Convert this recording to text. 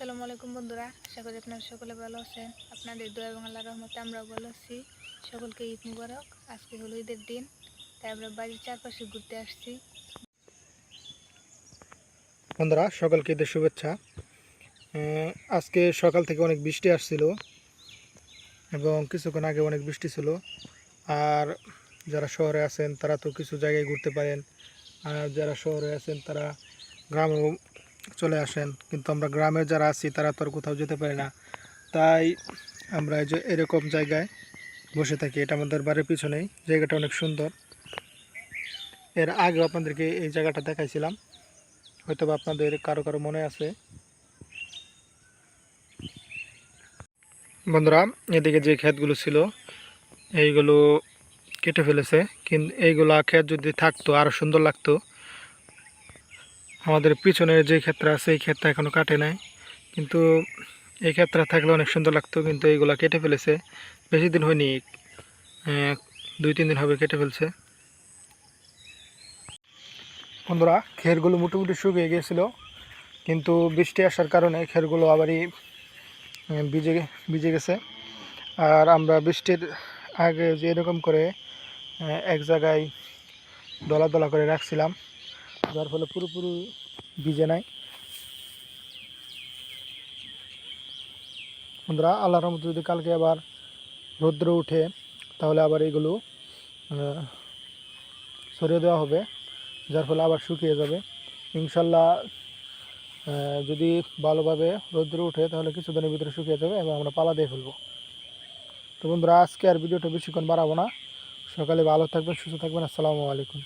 আসসালামু আলাইকুম বন্ধুরা, আশা করি আপনারা সকলে ভালো আছেন। আপনাদের দোয়া এবং আল্লাহ রহমতে আমরাও ভালো আছি। সকলকে ঈদ মুবারক। আজকে হলো ঈদের দিন, তাই আমরা বাড়ির চারপাশে ঘুরতে আসছি। বন্ধুরা, সকলকে ঈদের শুভেচ্ছা। আজকে সকাল থেকে অনেক বৃষ্টি আসছিল এবং কিছুক্ষণ আগে অনেক বৃষ্টি ছিল। আর যারা শহরে আছেন, তারা তো কিছু জায়গায় ঘুরতে পারেন। আর যারা শহরে আছেন, তারা গ্রামেও চলে আসেন, কিন্তু আমরা গ্রামে যারা আছি তারা তো আর কোথাও যেতে পারি না। তাই আমরা এই যে এরকম জায়গায় বসে থাকি, এটা আমাদের বাড়ির পিছনেই, জায়গাটা অনেক সুন্দর। এর আগেও আপনাদেরকে এই জায়গাটা দেখাইছিলাম হয়তো আপনাদের কারও কারও মনে আছে। বন্ধুরা, এদিকে যে ক্ষেতগুলো ছিল, এইগুলো কেটে ফেলেছে, কিন্তু এইগুলো ক্ষেত যদি থাকতো আরও সুন্দর লাগতো। আমাদের পিছনের যে ক্ষেত্রে আছে, এই ক্ষেতটা এখনও কাটে নাই। কিন্তু এই ক্ষেত্রে থাকলে অনেক সুন্দর লাগতো, কিন্তু এইগুলো কেটে ফেলেছে। বেশি দিন হয়নি দুই, তিন দিন হবে কেটে ফেলছে। বন্ধুরা, খেরগুলো মোটামুটি শুকিয়ে গিয়েছিল, কিন্তু বৃষ্টি আসার কারণে খেরগুলো আবারই ভিজে ভিজে গেছে। আর আমরা বৃষ্টির আগে যে এরকম করে এক জায়গায় দলা দলা করে রাখছিলাম যার ফলে পুরোপুরি ভিজে নাই। বন্ধুরা, আল্লাহর রহমতে যদি কালকে আবার রৌদ্র উঠে, তাহলে আবার এগুলো সরিয়ে দেওয়া হবে, যার ফলে আবার শুকিয়ে যাবে। ইনশাল্লাহ যদি ভালোভাবে রৌদ্র উঠে, তাহলে কিছুদিনের ভিতরে শুকিয়ে যাবে এবং আমরা পালা দিয়ে ফেলব। তো বন্ধুরা, আজকে আর ভিডিওটা বেশিক্ষণ বাড়াবো না। সকালে ভালো থাকবেন, সুস্থ থাকবেন। আসসালামু আলাইকুম।